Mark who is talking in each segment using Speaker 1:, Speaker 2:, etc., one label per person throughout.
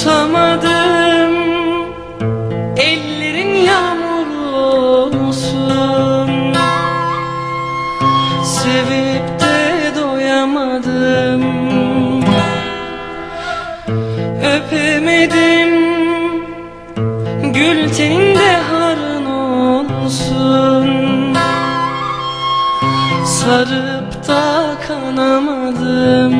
Speaker 1: Tutamadım Ellerin yağmur olsun. Sevip de doyamadım. Öpemedim. Gül teninde harın olsun. Sarıp da kanamadım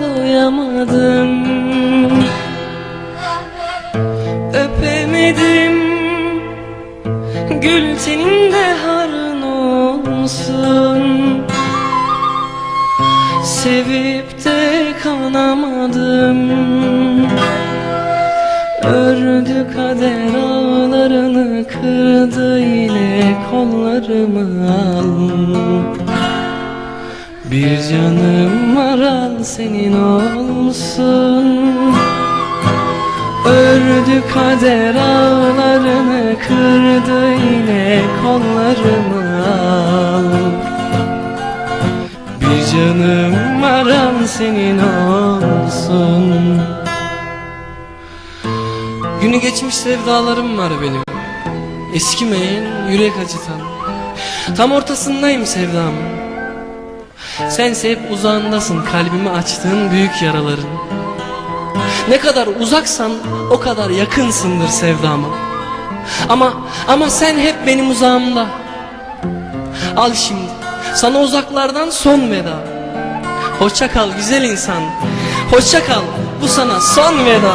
Speaker 1: Doyamadım Öpemedim. Gül senin de harın olsun. Sevip de kanamadım. Ördü kader ağlarını Kırdı yine kollarımı. al Bir canım var al senin olsun. Ördü kader ağlarını Kırdı yine kollarımı al. Bir canım var al senin olsun. Günü geçmiş sevdalarım var benim. Eskimeyen yürek acıtan. Tam ortasındayım sevdam Sense hep uzağındasın kalbimi açtığın büyük yaraların. Ne kadar uzaksan o kadar yakınsındır sevdama. Ama ama sen hep benim uzağımda. Al şimdi sana uzaklardan son veda. Hoşça kal güzel insan Hoşça kal bu sana son veda